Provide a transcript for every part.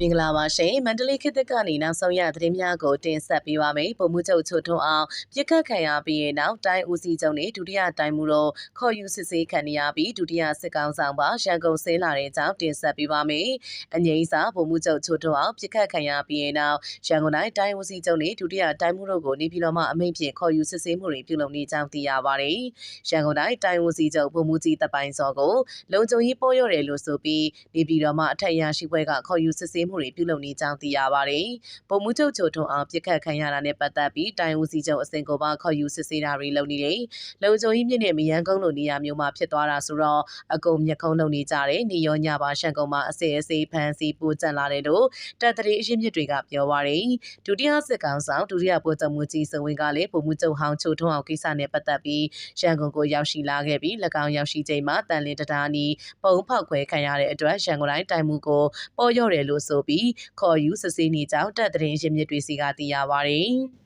မင်္ဂလာပါရှင်မန္တလေးခေတ်သစ်ကနေနောက်ဆုံးရသတင်းများကိုတင်ဆက်ပေးပါမယ်ပုံမှုချုပ်ချိုထွန်းအောင်ပြစ်ခတ်ခံရပြီးရင်နောက်တိုင်းဦးစီးချုပ်နဲ့ဒုတိယတိုင်းမှုတို့ခေါ်ယူစစ်ဆေးခံရပြီးဒုတိယစစ်ကောင်ဆောင်ပါရန်ကုန်ဆင်းလာတဲ့အကြောင်းတင်ဆက်ပေးပါမယ်အငိမ့်စာပုံမှုချုပ်ချိုထွန်းအောင်ပြစ်ခတ်ခံရပြီးရင်နောက်ရန်ကုန်တိုင်းတိုင်းဦးစီးချုပ်နဲ့ဒုတိယတိုင်းမှုတို့ကိုနေပြည်တော်မှအမိန့်ဖြင့်ခေါ်ယူစစ်ဆေးမှုတွေပြုလုပ်နေကြောင်းသိရပါတယ်ရန်ကုန်တိုင်းတိုင်းဦးစီးချုပ်ပုံမှုကြီးတပ်ပိုင်းစောကိုလုံခြုံရေးပေါ်ရတယ်လို့ဆိုပြီးနေပြည်တော်မှအထက်ရရှိပွဲကခေါ်ယူစစ်ဆေးမှုတွေပြုလုပ်နေကြောင်းသိရပါတယ်။ပုံမှုချုပ်ချိုထွန်းအောင်ပြစ်ခတ်ခံရတာနဲ့ပတ်သက်ပြီးတိုင်းဦးစီးချုပ်အစင်ကိုပါခေါ်ယူစစ်ဆေးတာတွေလုပ်နေတယ်။လုံခြုံရေးမြင့်နဲ့မယန်းကုန်းလိုနေရာမျိုးမှာဖြစ်သွားတာဆိုတော့အကုန်မျက်ခုံးလုပ်နေကြတယ်။နေရောညပါရှန်ကုန်မှာအစေအစေဖန်စီပိုးကျန်လာတယ်လို့တပ်တရေအရင်မြစ်တွေကပြောပါတယ်။ဒုတိယစစ်ကောင်ဆောင်ဒုတိယဗိုလ်ချုပ်မှုကြီးစဝင်းကလည်းပုံမှုချုပ်ဟောင်းချိုထွန်းအောင်ကိစ္စနဲ့ပတ်သက်ပြီးရန်ကုန်ကိုရောက်ရှိလာခဲ့ပြီး၎င်းရောက်ရှိချိန်မှာတန်လင်းတံတားနီပုံဖောက်ခွဲခံရတဲ့အတွက်ရန်ကုန်တိုင်းတိုင်မှုကိုပေါ်ရော့တယ်လို့ဆိုပြီးခေါ်ယူစစ်ဆေးနေကြောင်းတပ်သတင်းရင်းမြစ်တွေစီကသိရပါဗျ။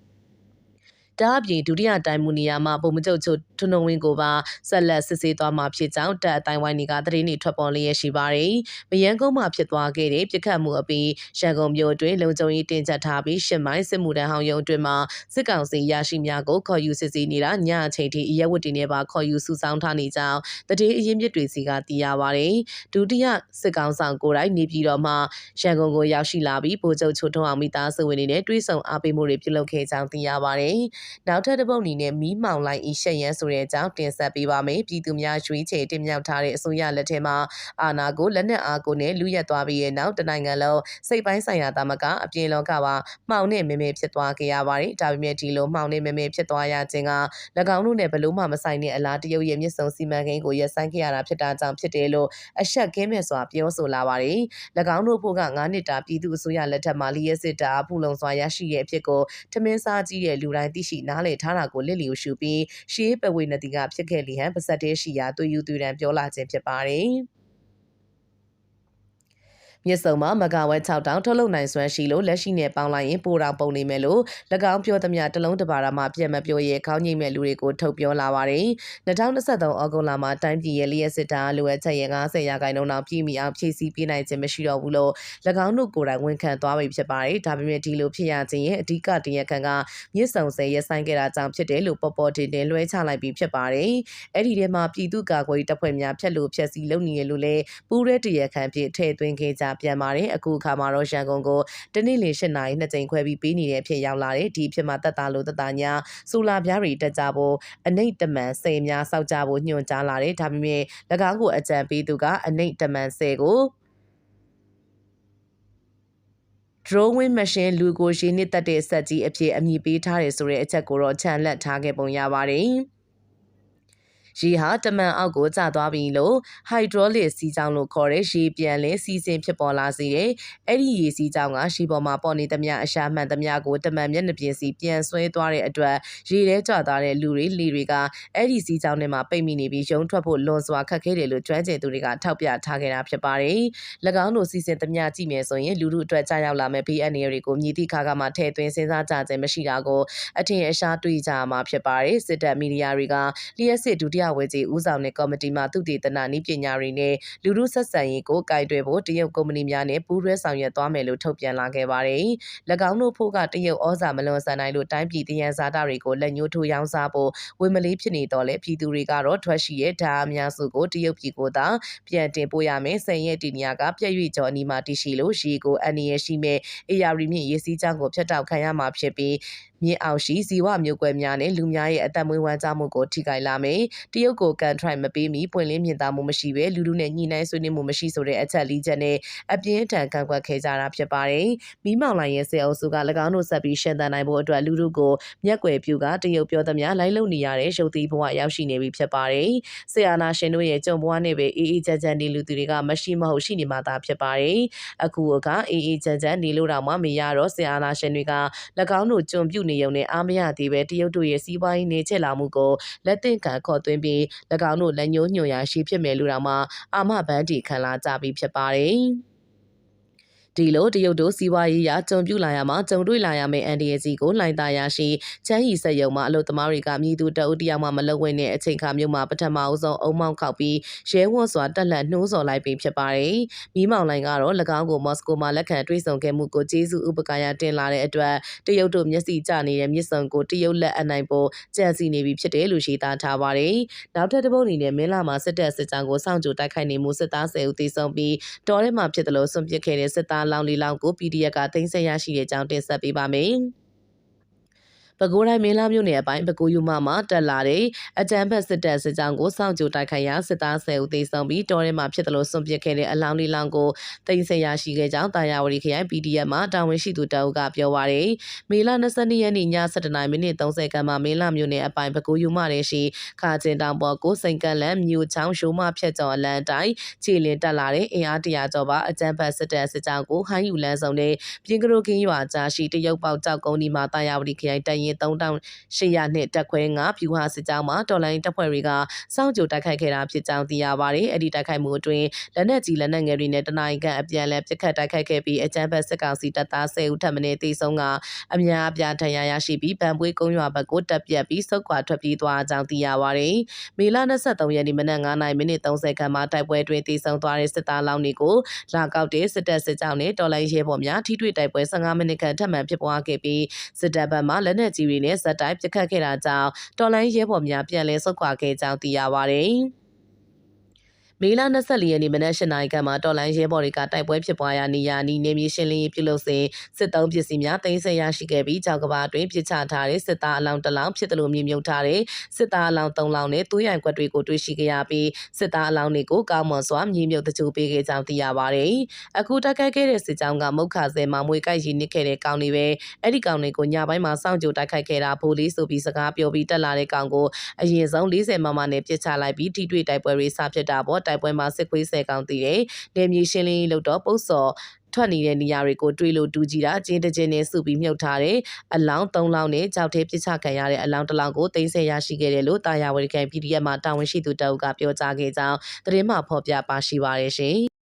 ဒါအပြင်ဒုတိယတိုင်းမူနေရာမှာပုံမကျုပ်ချုပ်ထွန်းဝင်းကိုပါဆက်လက်စစ်ဆေးသွားမှာဖြစ်ကြောင်းတပ်အတိုင်းဝိုင်းတွေကသတင်းတွေထွက်ပေါ်လျက်ရှိပါတယ်။မယန်းကုန်းမှာဖြစ်သွားခဲ့တဲ့ပြစ်ခတ်မှုအပြီးရန်ကုန်မြို့အတွင်းလုံခြုံရေးတင်ကြပ်ထားပြီးရှစ်မိုင်စစ်မှုတန်းဟောင်းရုံအတွင်းမှာစစ်ကောင်စီရရှိများကိုခေါ်ယူစစ်ဆေးနေတာညအချိန်ထိအရက်ဝတ်တင်နဲ့ပါခေါ်ယူစုဆောင်းထားနေကြောင်းတည်အရင်မြစ်တွေစီကသိရပါတယ်။ဒုတိယစစ်ကောင်ဆောင်ကိုယ်တိုင်နေပြည်တော်မှာရန်ကုန်ကိုရောက်ရှိလာပြီးဗိုလ်ချုပ်ချိုထွန်းအောင်မိသားစုဝင်တွေနဲ့တွေ့ဆုံအားပေးမှုတွေပြုလုပ်ခဲ့ကြောင်းသိရပါတယ်။နောက်ထပ်တစ်ပုတ်အနေနဲ့မီးမောင်လိုက်ဤရှက်ရန်ဆိုတဲ့အကြောင်းတင်ဆက်ပေးပါမယ်ပြည်သူများရွေးချယ်တင်မြှောက်ထားတဲ့အစိုးရလက်ထက်မှာအာဏာကိုလက်နက်အားကိုနဲ့လူရက်သွားပြီးရဲ့နောက်တနိုင်ငံလုံးစိတ်ပိုင်းဆိုင်ရာတာမကအပြင်လောကပါမှောင်နဲ့မမေဖြစ်သွားခဲ့ရပါတယ်ဒါပေမဲ့ဒီလိုမှောင်နဲ့မမေဖြစ်သွားရခြင်းက၎င်းတို့နဲ့ဘလို့မှမဆိုင်တဲ့အလားတရုတ်ရဲ့မြစ်ဆုံစီမံကိန်းကိုရပ်ဆိုင်းခဲ့ရတာဖြစ်တာကြောင့်ဖြစ်တယ်လို့အရှက်ကင်းမဲ့စွာပြောဆိုလာပါတယ်၎င်းတို့ဖို့က9နှစ်တာပြည်သူအစိုးရလက်ထက်မှာလျှက်စစ်တာဖူလုံစွာရရှိတဲ့အဖြစ်ကိုထမင်းစားကြီးတဲ့လူတိုင်းသိရှိနားလည်ထားတာကိုလစ်လျူရှုပြီးရှေးပဝေနတိကဖြစ်ခဲ့လီဟန်ပါဇက်တဲရှိရာသွေးယူသွေးတံပြောလာခြင်းဖြစ်ပါတယ်။ မြစ်စုံမှာမဂါဝက်6တောင်ထုတ်လုပ်နိုင်စွမ်းရှိလို့လက်ရှိနဲ့ပေါင်းလိုက်ရင်ပိုတောင်ပုံနေမယ်လို့၎င်းပြောသမျှတလုံးတပါရမှာပြတ်မပြောရဲခေါင်းငိမ့်မဲ့လူတွေကိုထုတ်ပြောလာပါတယ်။2023ဩဂုတ်လမှာတိုင်းပြည်ရဲ့လျှက်စစ်တာလိုအပ်ချက်ရဲ့90ရာခိုင်နှုန်းလောက်ပြည်မီအောင်ဖြည့်ဆည်းပေးနိုင်ခြင်းမရှိတော့ဘူးလို့၎င်းတို့ကိုယ်တိုင်ဝန်ခံသွားပြီဖြစ်ပါတယ်။ဒါပေမဲ့ဒီလိုဖြစ်ရခြင်းရဲ့အဓိကတရားခံကမြစ်စုံဆယ်ရဆိုင်ခဲ့တာကြောင့်ဖြစ်တယ်လို့ပေါ်ပေါ်တင်တင်လွှဲချလိုက်ပြီးဖြစ်ပါတယ်။အဲ့ဒီထဲမှာပြည်သူ့ကာကွယ်ရေးတပ်ဖွဲ့များဖျက်လို့ဖျက်ဆီးလုပ်နေရလို့လဲပူးရဲတရားခံဖြစ်ထည့်သွင်းခဲ့ကြပြန်ပါတယ်အခုအခါမှာတော့ရန်ကုန်ကိုတနေ့လ8နာရီနှစ်ကြိမ်ခွဲပြီးပေးနေတဲ့အဖြစ်ရောက်လာတယ်ဒီအဖြစ်မှာတက်တာလို့တက်တာညာစူလာပြားတွေတက်ကြဖို့အနိတ်တမန်စေများစောက်ကြဖို့ညွှန်ကြားလာတယ်ဒါပေမဲ့၎င်းကိုအကြံပေးသူကအနိတ်တမန်စေကို drawing machine လူကိုရင်းနှစ်သက်တဲ့ဆက်ကြီးအဖြစ်အမည်ပေးထားတယ်ဆိုတဲ့အချက်ကိုတော့ခြံလက်ထားခဲ့ပုံရပါတယ်။ ရေဟာတမန်အောက်ကိုကျသွားပြီလို့ hydraulic စီးကြောင်းလို့ခေါ်တဲ့ရေပြန်လည်စီးဆင်းဖြစ်ပေါ်လာစေတယ်။အဲ့ဒီရေစီးကြောင်းကရှီပေါ်မှာပေါ်နေသမျှအရှာမှန်သမျှကိုတမန်မျက်နှာပြင်စီပြန်ဆွဲသွားတဲ့အတွက်ရေထဲကျသွားတဲ့လူတွေလေတွေကအဲ့ဒီစီးကြောင်းထဲမှာပိတ်မိနေပြီးရုံထွက်ဖို့လွန်စွာခက်ခဲတယ်လို့ကျွမ်းကျင်သူတွေကထောက်ပြထားခဲ့တာဖြစ်ပါတယ်။၎င်းတို့စီစဉ်သမျှကြည့်မယ်ဆိုရင်လူလူအတွက်ကြားရောက်လာမဲ့ BNA တွေကိုမြည်သည့်ခါကမှထည့်သွင်းစဉ်းစားကြခြင်းမရှိတာကိုအထင်အရှားတွေးကြမှာဖြစ်ပါတယ်။စစ်တပ်မီဒီယာတွေကလျှက်စစ်ဒုတိယဝေကြီးဦးဆောင်တဲ့ကော်မတီမှသုတေသနနည်းပညာတွေနဲ့လူမှုဆက်ဆံရေးကိုကင်တွယ်ဖို့တရုတ်ကုမ္ပဏီများနဲ့ပူးတွဲဆောင်ရွက်သွားမယ်လို့ထုတ်ပြန်လာခဲ့ပါတယ်။၎င်းတို့ဖို့ကတရုတ်ဩဇာမလွန်ဆန်နိုင်လို့တိုင်းပြည်တယံဇာတာတွေကိုလက်ညှိုးထိုးရောင်းစားဖို့ဝေမလေးဖြစ်နေတော့လေပြည်သူတွေကတော့ထွက်ရှိရဲ့ဓာအများစုကိုတရုတ်ပြည်ကိုသာပြန်တင်ပို့ရမယ်။ဆယ်ရက်တီနီယာကပြည့်ရွေ့ကျော်အနီမှာတရှိလို့ရှိကိုအန်နီရရှိမဲ့အေယာရီမြင့်ရေးစည်းကြောင်းကိုဖျက်တောက်ခံရမှာဖြစ်ပြီး မြင့်အောင်ရှိဇီဝမျိုးကွဲများနဲ့လူများရဲ့အသက်မွေးဝမ်းကြောင်းမှုကိုထိခိုက်လာမယ်။တရုတ်ကိုကန်ထရိုက်မပေးမီပွင့်လင်းမြင်သာမှုမရှိဘဲလူလူနဲ့ညှိနှိုင်းဆွေးနွေးမှုမရှိဆိုတဲ့အချက်လေးချက်နဲ့အပြင်းထန်ကန့်ကွက်ခဲ့ကြတာဖြစ်ပါတယ်။မိမောင်လိုင်းရဲ့ဆဲအုပ်စုက၎င်းတို့ဆက်ပြီးရှင်းတန်နိုင်ဖို့အတွက်လူလူကိုမျက်ကွယ်ပြုကတရုတ်ပြောသမျှလိုက်လုံနေရတဲ့ရုပ်သီးဘဝရောက်ရှိနေပြီဖြစ်ပါတယ်။ဆီယာနာရှင်တို့ရဲ့ကြုံဘဝနဲ့ပဲအေးအေးချမ်းချမ်းနေလူသူတွေကမရှိမဟုတ်ရှိနေမှသာဖြစ်ပါတယ်။အခုကအေးအေးချမ်းချမ်းနေလို့တော့မှမရတော့ဆီယာနာရှင်တွေက၎င်းတို့ကြုံပြုတ်နေုံနဲ့အားမရသေးပဲတရုတ်တို့ရဲ့စီးပွားရေးနေချက်လာမှုကိုလက်သင့်ခံခေါ်သွင်းပြီး၎င်းတို့လက်ညှိုးညွှန်ရာရှိဖြစ်မယ်လို့တောင်မှအာမဘန်းတီခံလာကြပြီးဖြစ်ပါတယ်။ ဒီလိုတရုတ်တို့စီးပွားရေးရာကြုံပြူလာရမှာကြုံတွေ့လာရမယ့်အန်ဒီအစီကိုလိုင်တာရရှိချမ်းရီစက်ယုံမှာအလို့သမားတွေကမြည်သူတအုပ်တယောက်မှမလုံဝင်တဲ့အချိန်ခါမျိုးမှာပထမအဆုံးအုံမောင်းခောက်ပြီးရဲဝတ်စွာတက်လက်နှိုးဆော်လိုက်ပြီးဖြစ်ပါတယ်။မိမောင်လိုင်ကတော့၎င်းကိုမော်စကိုမှာလက်ခံတွေ့ဆုံခဲ့မှုကိုကျေးဇူးဥပကာယတင်လာတဲ့အတွက်တရုတ်တို့မျက်စိကျနေတဲ့မြစ်စုံကိုတရုတ်လက်အနိုင်ပေါ်ကြံစီနေပြီဖြစ်တယ်လို့ရှင်းသားထားပါတယ်။နောက်ထပ်တစ်ပုဒ်အနေနဲ့မင်းလာမှာစစ်တပ်စစ်ကြောင်းကိုစောင့်ကြိုတိုက်ခိုက်နေမှုစစ်သား10ဦးသေဆုံးပြီးတော်ထဲမှာဖြစ်တယ်လို့ဆွန့်ပစ်ခဲ့တဲ့စစ်သားလောင်လီလောင်ကို PDF ကသိမ်းဆည်းရရှိတဲ့အကြောင်းတင်ဆက်ပေးပါမယ်။ ပဲခူးတိုင်းမင်းလာမြို့နယ်အပိုင်းပဲခူးယူမမှာတက်လာတဲ့အကြံဖက်စစ်တပ်စစ်ကြောင်းကိုစောင့်ကြိုတိုက်ခိုက်ရာစစ်သား10ဦးသေဆုံးပြီးတော်ထဲမှာဖြစ်တယ်လို့ဆွန့်ပစ်ခဲ့တဲ့အလောင်းလေးလောင်းကိုသိမ်းဆည်းရရှိခဲ့ကြောင်းတာယာဝတီခရိုင် PDF မှာတာဝန်ရှိသူတအုပ်ကပြောပါရယ်မေလ22ရက်နေ့ည7:00မိနစ်30ခန်းမှာမင်းလာမြို့နယ်အပိုင်းပဲခူးယူမတဲ့ရှိခါကျင်တောင်ပေါ်ကိုစိန်ကန့်လန်မြို့ချောင်းရှိုးမဖြတ်ကျော်အလန်တိုင်းခြေလင်တက်လာတဲ့အင်အားတရာကျော်ပါအကြံဖက်စစ်တပ်စစ်ကြောင်းကိုဟိုင်းယူလန်းဆောင်တဲ့ပြင်ကရိုကင်းရွာကြားရှိတရုတ်ပေါက်ကြောက်ကုန်းဒီမှာတာယာဝတီခရိုင်တရင်3800နှစ်တက်ခွဲ9ဖြူဟာစစ်ကြောင်းမှာတော်လိုင်းတပ်ဖွဲ့တွေကစောင့်ကြိုတိုက်ခိုက်ခဲ့တာဖြစ်ကြောင်းသိရပါတယ်။အဲ့ဒီတိုက်ခိုက်မှုအတွင်းလက်နက်ကြီးလက်နက်ငယ်တွေနဲ့တနင်္ဂနွေအပြန်အလှန်ပစ်ခတ်တိုက်ခိုက်ခဲ့ပြီးအကြမ်းဖက်စစ်ကောင်စီတပ်သား10ဦးထပ်မံတေဆုံးကအများအပြားထဏ်ရာရရှိပြီးဗန်ပွေးကုန်းရွာဘက်ကိုတက်ပြက်ပြီးစုခွာထွက်ပြေးသွားကြောင်းသိရပါတယ်။မေလ23ရက်နေ့မနက်9:00မိနစ်30ခန်းမှာတိုက်ပွဲတွင်တေဆုံးသွားတဲ့စစ်သားလောင်းတွေကိုလာကောက်တဲ့စစ်တပ်စစ်ကြောင်းနဲ့တော်လိုင်းရဲဘော်များထိတွေ့တိုက်ပွဲ15မိနစ်ခန့်ထပ်မံဖြစ်ပွားခဲ့ပြီးစစ်တပ်ဘက်မှလက်နက်ကြီးတွေနဲ့ဇက်တိုင်းပစ်ခတ်ခဲ့တာကြောင့်တော်လိုင်းရဲဘော်များပြန်လည်ဆုတ်ခွာခဲ့ကြောင်းသိရပါတယ်။ မေလ24ရက်နေ့မနက်၈နာရီခန့်မှာတော်လိုင်းရဲဘော်တွေကတိုက်ပွဲဖြစ်ပွားရာနေရာနီးနေမြေရှင်းလင်းရေးပြုလုပ်စဉ်စစ်တုံးပစ္စည်းများတင်ဆက်ရရှိခဲ့ပြီးကြောက်ကဘာအတွင်းပစ်ချထားတဲ့စစ်သားအလောင်းတစ်လောင်းဖြစ်တယ်လို့မြင်မြုပ်ထားတဲ့စစ်သားအလောင်း၃လောင်းနဲ့သွေးရိုင်ကွက်တွေကိုတွေ့ရှိခဲ့ရပြီးစစ်သားအလောင်းတွေကိုကောင်းမွန်စွာမြင်မြုပ်တကြိုပေးခဲ့ကြောင်းသိရပါတယ်။အခုတက်ခဲ့ခဲ့တဲ့စစ်ကြောင်းကမုတ်ခါစဲမှာမွေကိုက်ရည်နစ်ခဲ့တဲ့ကောင်တွေပဲအဲ့ဒီကောင်တွေကိုညပိုင်းမှာစောင့်ကြိုတိုက်ခိုက်ခဲ့တာဖိုးလေးဆိုပြီးစကားပြောပြီးတက်လာတဲ့ကောင်ကိုအရင်ဆုံး40မမနဲ့ပြစ်ချလိုက်ပြီးထိတွေ့တိုက်ပွဲတွေစဖြစ်တာပေါ့တိုက်ပွဲမှာစစ်ခွေးဆယ်ကောင်တည်တယ်။နေမြေရှင်းလင်းရေးလို့တော့ပုတ်စော်ထွက်နေတဲ့နေရာတွေကိုတွေးလို့တူကြည့်တာကျင်းတကျင်းနဲ့စုပြီးမြုပ်ထားတယ်။အလောင်း၃လောင်းနဲ့ကြောက်သေးပစ်ချခံရတဲ့အလောင်းတစ်လောင်းကိုသိမ်းဆည်းရရှိခဲ့တယ်လို့တာယာဝတီကန် PDF မှာတာဝန်ရှိသူတအုပ်ကပြောကြားခဲ့ကြောင်းသတင်းမှဖော်ပြပါရှိပါရရှင်။